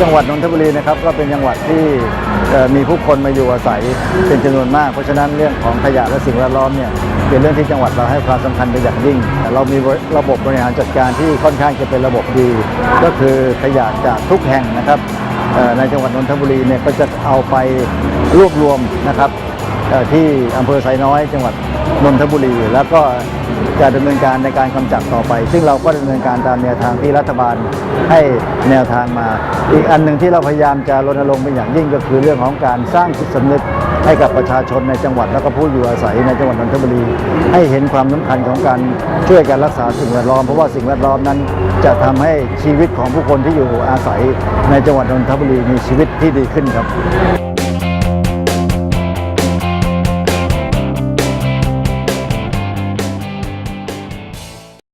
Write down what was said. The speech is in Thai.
จังหวัดนนทบุรีนะครับก็เป็นจังหวัดที่มีผู้คนมาอยู่อาศัยเป็นจำนวนมาก เพราะฉะนั้นเรื่องของขยะและสิ่งแวดล้อมเนี่ยเป็นเรื่องที่จังหวัดเราให้ความสำคัญเป็นอย่างยิ่ง เรามีระบบบริหารจัดการที่ค่อนข้างจะเป็นระบบดี ก็คือขยะจากทุกแห่งนะครับในจังหวัดนนทบุรีเนี่ยก็จะเอาไปรวบรวมนะครับ ที่อำเภอไซน้อยจังหวัดนนทบุรี แล้วก็จะดำเนินการในการกำจัดต่อไป ซึ่งเราก็ดำเนินการตามแนวทางที่รัฐบาลให้แนวทางมา อีกอันหนึ่งที่เราพยายามจะรณรงค์เป็นอย่างยิ่งก็คือเรื่องของการสร้างจิตสำนึกให้กับประชาชนในจังหวัดแล้วก็ผู้อยู่อาศัยในจังหวัดนนทบุรี ให้เห็นความสำคัญของการช่วยกันรักษาสิ่งแวดล้อมเพราะว่าสิ่งแวดล้อมนั้น จะทำให้ชีวิตของผู้คนที่อยู่อาศัยในจังหวัดนนทบุรีมีชีวิตที่ดีขึ้นครับ